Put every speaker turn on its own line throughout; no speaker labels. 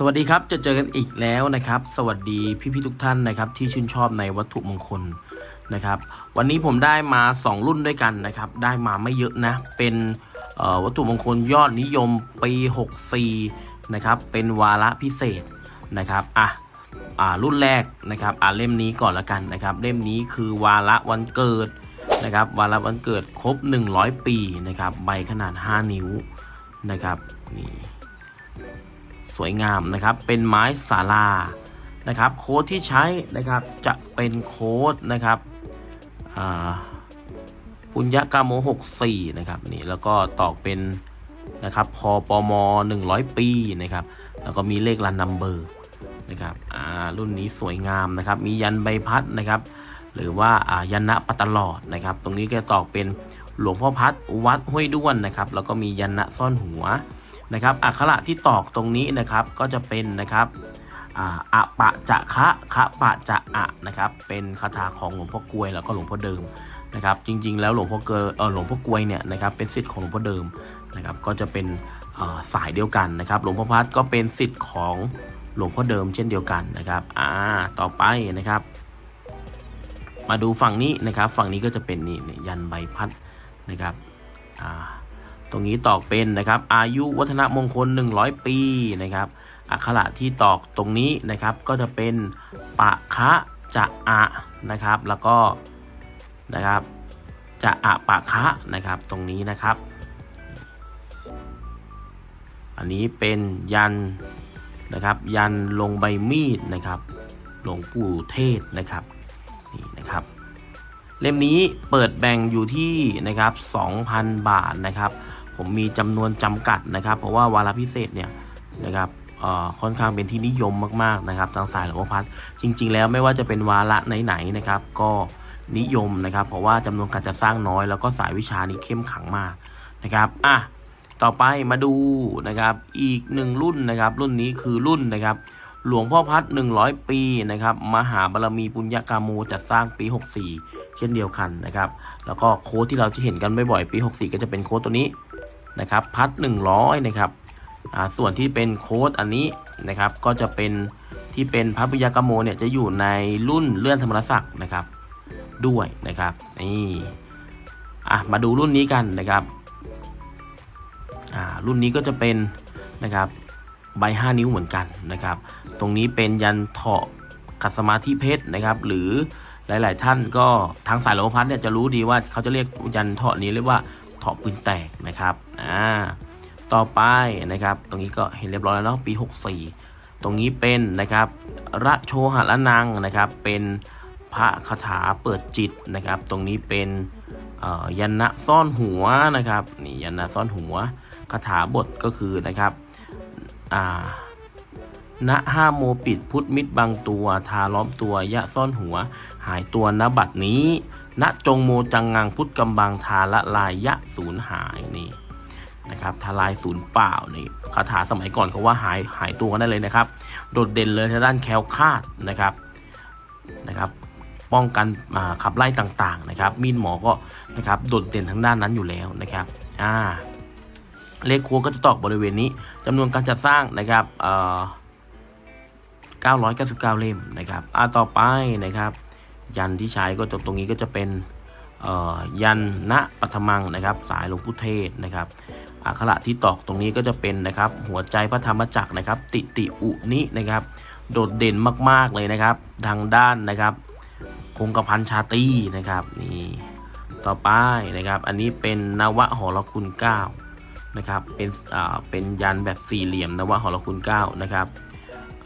สวัสดีครับจะเจอกันอีกแล้วนะครับ สวัสดีพี่ๆทุกท่านนะครับที่ชื่นชอบในวัตถุมงคลนะครับ วันนี้ผมได้มา 2 รุ่นด้วยกันนะครับ ได้มาไม่เยอะนะ เป็นวัตถุมงคลยอดนิยมปี 64 นะครับ เป็นวาระพิเศษนะครับอะอ่ารุ่นแรกนะครับอ่าเล่มนี้ก่อนละกันนะครับ เล่มนี้คือวาระวันเกิดนะครับ วาระวันเกิดครบ 100 ปีนะครับ ใบขนาด 5 นิ้วนะครับนี่ สวยงามนะครับ เป็นไม้สาลานะครับ โค้ดที่ใช้นะครับจะเป็นโค้ดนะครับอ่าปุญญกามโม64 นะครับนี่แล้วก็ตอกเป็นนะครับพอปม100 ปีนะครับ แล้วก็มีเลขรันนัมเบอร์นะครับอ่ารุ่นนี้สวยงามนะครับ มียันใบพัดนะครับ หรือว่าอ่ายันนะปัตตลอดนะครับ ตรงนี้ก็ตอกเป็นหลวงพ่อพัดวัดห้วยด้วนนะครับ แล้วก็มียันนะซ่อนหัว นะครับอักขระที่ตอกตรงนี้นะครับก็จะเป็นนะครับอะปะจะคะคะปะจะอะนะครับเป็นคาถาของหลวงพ่อกลวยแล้วก็หลวงพ่อเดิมนะครับจริงๆ แล้วหลวงพ่อเกอเออหลวงพ่อกลวยเนี่ยนะครับเป็นสิทธิ์ของหลวงพ่อเดิมนะครับก็จะเป็นสายเดียวกันนะครับหลวงพ่อพัดก็เป็นสิทธิ์ของหลวงพ่อเดิมเช่นเดียวกันนะครับอ่าต่อไปนะครับ มาดูฝั่งนี้นะครับฝั่งนี้ก็จะเป็นนี่เนี่ยยันใบพัดนะครับอ่า ตรงนี้ตอกเป็นนะครับ อายุวัฒนมงคล 100 ปีนะครับอักขระที่ตอกตรงนี้นะครับ ก็จะเป็นปะคะจะอะนะครับ แล้วก็นะครับจะอะปะคะนะครับ ตรงนี้นะครับ อันนี้เป็นยันนะครับ ยันลงใบมีดนะครับหลวงปู่เทศนะครับนี่นะครับ เล่มนี้เปิดแบ่งอยู่ที่นะครับ 2,000 บาทนะครับ ผมมีจำนวนจำกัดนะครับ เพราะว่าวาระพิเศษเนี่ยนะครับค่อนข้างเป็นที่นิยมมากๆนะครับทางสายหลวงพ่อพัดจริง ๆ แล้วไม่ว่าจะเป็นวาระไหนๆนะครับ ก็นิยมนะครับ เพราะว่าจำนวนการจะสร้างน้อย แล้วก็สายวิชานี้เข้มขังมากนะครับอะต่อไปมาดูนะครับอีกหนึ่งรุ่นนะครับ รุ่นนี้คือรุ่นนะครับ หลวงพ่อพัด 100 ปีนะครับมหาบารมีปุญญกาโมจัดสร้างปี 64 เช่นเดียวกันนะครับ แล้วก็โค้ดที่เราจะเห็นกันบ่อยๆปี 64 ก็จะเป็นโค้ดตัวนี้ นะครับพัด100นะครับส่วนที่เป็นโค้ดอันนี้นะครับก็จะเป็นที่เป็นพัดปุญญกาโมเนี่ยจะอยู่ในรุ่นเลื่อนธรรมรศักดิ์นะครับด้วยนะครับนี่อะมาดูรุ่นนี้กันนะครับอ่ารุ่นนี้ก็จะเป็นนะครับใบ5นิ้วเหมือนกันนะครับ ตรงนี้เป็นยันเถาะขัดสมาธิเพชรนะครับ หรือหลาย ๆ ท่านก็ทางสายหลวงพัดเนี่ยจะรู้ดีว่าเขาจะเรียกยันเถาะนี้เรียกว่า เถาะปืนแตกนะครับอ่าต่อไปนะครับ ตรงนี้ก็เห็นเรียบร้อยแล้วเนาะปี 64 ตรงนี้เป็นนะครับระโชหะละนังนะครับ เป็นพระคาถาเปิดจิตนะครับ ตรงนี้เป็นอ่อยันนะซ่อนหัวนะครับนี่ยันนะซ่อนหัวคาถาบทก็คือนะครับอ่าณห้าโมปิดพุทธมิตรบางตัว ทาล้อมตัวยะซ่อนหัว หายตัวณบัดนี้ ณจงโมจังงังพุทธกำบังทาละลายยะศูนย์หายนี่นะครับทลายศูนย์เปล่านี่คาถาสมัยก่อนเขาว่าหายหายตัวกันได้เลยนะครับ โดดเด่นเลยทางด้านแคล้วคลาดนะครับนะครับป้องกันขับไล่ต่างๆนะครับ มีนหมอก็นะครับโดดเด่นทางด้านนั้นอยู่แล้วนะครับอ่าเลขครัวก็จะตอกบริเวณนี้จำนวนการจัดสร้างนะครับเอ่อ999 เล่มนะครับอ่าต่อไปนะครับ ยันที่ใช้ก็จะตรงนี้ก็จะเป็นยันณปัทมังนะครับ สายหลวงพุเทศนะครับอักขระที่ตอกตรงนี้ก็จะเป็นนะครับ หัวใจพระธรรมจักรนะครับ ติติอุนินะครับ โดดเด่นมากๆเลยนะครับ ทางด้านนะครับ คงกระพันชาตีนะครับนี่ต่อไปนะครับ อันนี้เป็นนวะหอรคุณเก้านะครับเป็นอ่าเป็นยันแบบสี่เหลี่ยมนว่าหอรคุณเก้านะครับ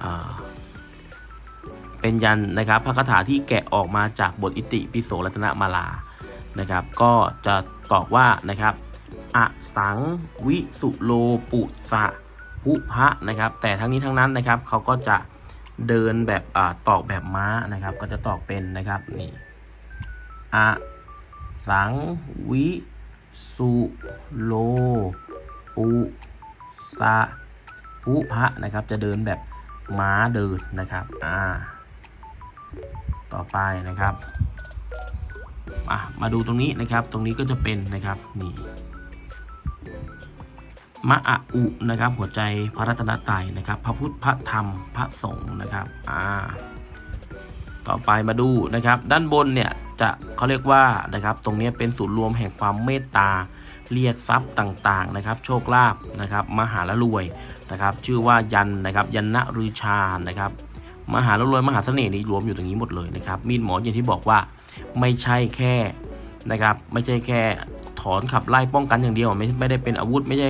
อ่า เป็นยันนะครับพระคาถาที่แกะออกมาจากบทอิติปิโสรัตนมาลานะครับ ก็จะตอกว่านะครับอสังวิสุโลปุสะพุพะนะครับ แต่ทั้งนี้ทั้งนั้นนะครับเขาก็จะเดินแบบอตอกแบบม้านะครับ ก็จะตอกเป็นนะครับนี่อสังวิสุโลปุสะปุพะนะครับ จะเดินแบบม้าเดินนะครับ อ่า ต่อไปนะครับอะมาดูตรงนี้นะครับ ตรงนี้ก็จะเป็นนะครับนี่มะอะอุนะครับ หัวใจพระรัตนตรัยนะครับ พระพุทธพระธรรมพระสงฆ์นะครับอ่าต่อไปมาดูนะครับ ด้านบนเนี่ยจะเขาเรียกว่านะครับ ตรงนี้เป็นศูนย์รวมแห่งความเมตตาเรียกทรัพย์ต่างๆนะครับ โชคลาภนะครับ มหาละรวยนะครับ ชื่อว่ายันนะครับ ยันนะรือชานะครับ มหาละรวยมหาเสน่ห์นี้รวมอยู่ตรงนี้หมดเลยนะครับ มีดหมออย่างที่บอกว่าไม่ใช่แค่นะครับ ไม่ใช่แค่ถอนขับไล่ป้องกันอย่างเดียว ไม่ไม่ได้เป็นอาวุธไม่ใช่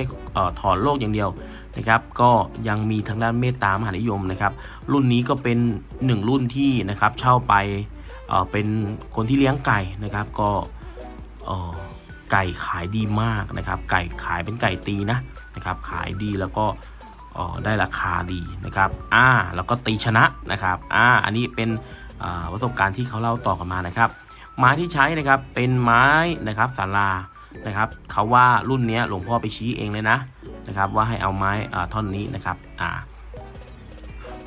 ถอนโรคอย่างเดียวนะครับ ก็ยังมีทางด้านเมตตามหานิยมนะครับ รุ่นนี้ก็เป็นหนึ่งรุ่นที่นะครับเช่าไปเอ่อเป็นคนที่เลี้ยงไก่นะครับ ก็ไก่ขายดีมากนะครับ ไก่ขายเป็นไก่ตีนะนะครับ ขายดีแล้วก็ อ่อได้ราคาดีนะครับอ่าแล้วก็ตีชนะนะครับอ่าอันนี้เป็นประสบการณ์ที่เขาเล่าต่อกันมานะครับ ไม้ที่ใช้นะครับเป็นไม้นะครับศาลานะครับเขาว่ารุ่นนี้หลวงพ่อไปชี้เองเลยนะนะครับ ว่าให้เอาไม้อ่าท่อนนี้นะครับอ่า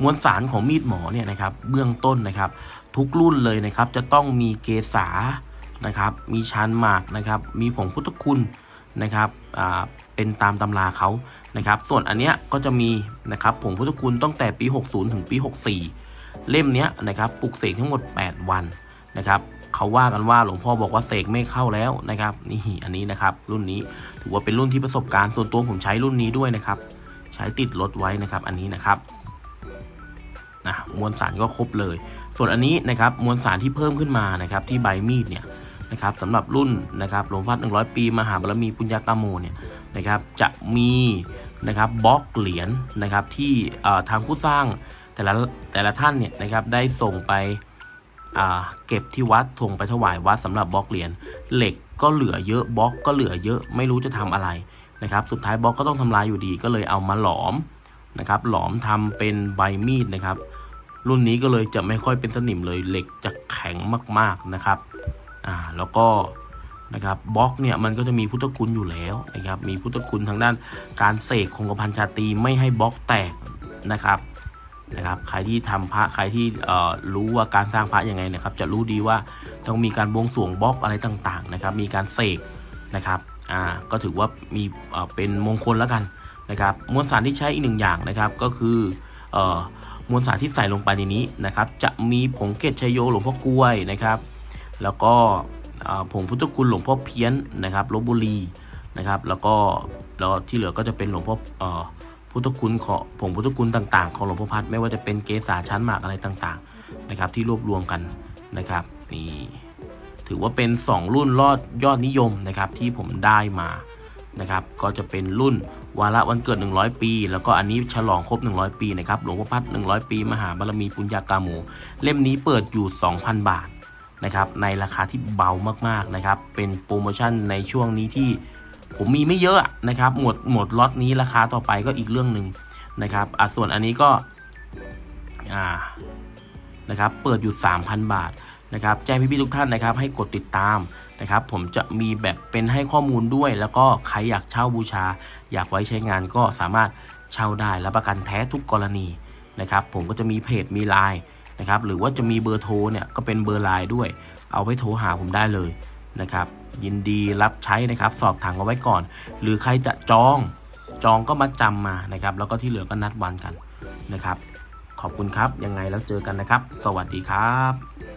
มวลสารของมีดหมอเนี่ยนะครับ เบื้องต้นนะครับ ทุกรุ่นเลยนะครับ จะต้องมีเกษานะครับ มีชานหมากนะครับ มีผงพุทธคุณ นะครับเป็นตามตำราเขานะครับ ส่วนอันเนี้ยก็จะมีนะครับผงพุทธคุณตั้งแต่ปี 60 ถึงปี 64 เล่มเนี้ยนะครับปลุกเสกทั้งหมด 8 วันนะครับเขาว่ากันว่าหลวงพ่อบอกว่าเสกไม่เข้าแล้วนะครับนี่อันนี้นะครับรุ่นนี้ถือว่าเป็นรุ่นที่ประสบการณ์ส่วนตัวผมใช้รุ่นนี้ด้วยนะครับ ใช้ติดรถไว้นะครับ อันนี้นะครับนะมวลสารก็ครบเลย ส่วนอันนี้นะครับมวลสารที่เพิ่มขึ้นมานะครับที่ใบมีดเนี่ย นะครับสำหรับรุ่นนะครับหลวงพ่อ100ปี มหาบารมีปุญญากามโมเนี่ยนะครับจะมีนะครับบล็อกเหรียญนะครับที่ทางผู้สร้างแต่ละแต่ละท่านเนี่ยนะครับได้ส่งไปเก็บที่วัดส่งไปถวายวัดสำหรับบล็อกเหรียญเหล็กก็เหลือเยอะบล็อกก็เหลือเยอะไม่รู้จะทำอะไรนะครับสุดท้ายบล็อกก็ต้องทำลายอยู่ดีก็เลยเอามาหลอมนะครับหลอมทำเป็นใบมีดนะครับ รุ่นนี้ก็เลยจะไม่ค่อยเป็นสนิมเลยเหล็กจะแข็งมากๆนะครับ อ่าแล้วก็นะครับบล็อกเนี่ยมันก็จะมีพุทธคุณอยู่แล้วนะครับมีพุทธคุณทางด้านการเสกคงกระพันชาตีไม่ให้บล็อกแตกนะครับนะครับใครที่ทำพระใครที่รู้ว่าการสร้างพระยังไงนะครับ จะรู้ดีว่าต้องมีการบวงสรวงบล็อกอะไรต่างๆนะครับ มีการเสกนะครับอ่าก็ถือว่ามีเป็นมงคลแล้วกันนะครับ มวลสารที่ใช้อีกหนึ่งอย่างนะครับก็คือมวลสารที่ใส่ลงไปในนี้นะครับ จะมีผงเกตชัยโยหลวงพ่อกล้วยนะครับ แล้วก็ผงพุทธคุณหลวงพ่อเพี้ยนนะครับลบบุรีนะครับ แล้วก็แล้วที่เหลือก็จะเป็นหลวงพ่อเอ่อพุทธคุณของผงพุทธคุณต่างๆ ของหลวงพ่อพัดไม่ว่าจะเป็นเกสาชั้นหมากอะไรต่างๆนะครับ ที่รวบรวมกันนะครับนี่ถือว่าเป็น 2 รุ่นรอดยอดนิยมนะครับที่ผมได้มานะครับ ก็จะเป็นรุ่นวาระวันเกิด 100 ปี แล้วก็อันนี้ฉลองครบ 100 ปีนะครับหลวงพ่อพัด100 ปี มหาบารมีปุญญากาโมเล่มนี้เปิดอยู่ 2,000 บาท นะครับในราคาที่เบามากๆนะครับเป็นโปรโมชั่นในช่วงนี้ที่ผมมีไม่เยอะนะครับหมดหมดล็อตนี้ราคาต่อไปก็อีกเรื่องหนึ่งนะครับอะส่วนอันนี้ก็อ่านะครับเปิดอยู่ 3,000 บาทนะครับแจ้งพี่ๆทุกท่านนะครับให้กดติดตามนะครับผมจะมีแบบเป็นให้ข้อมูลด้วย แล้วก็ใครอยากเช่าบูชา อยากไว้ใช้งานก็สามารถเช่าได้รับประกันแท้ทุกกรณีนะครับผมก็จะมีเพจมีไลน์ นะครับหรือว่าจะมีเบอร์โทรเนี่ยก็เป็นเบอร์ไลน์ด้วย เอาไว้โทรหาผมได้เลยนะครับยินดีรับใช้นะครับสอบถามเอาไว้ก่อน หรือใครจะจองจองก็มาจำมานะครับ แล้วก็ที่เหลือก็นัดวันกันนะครับ ขอบคุณครับยังไงแล้วเจอกันนะครับ สวัสดีครับ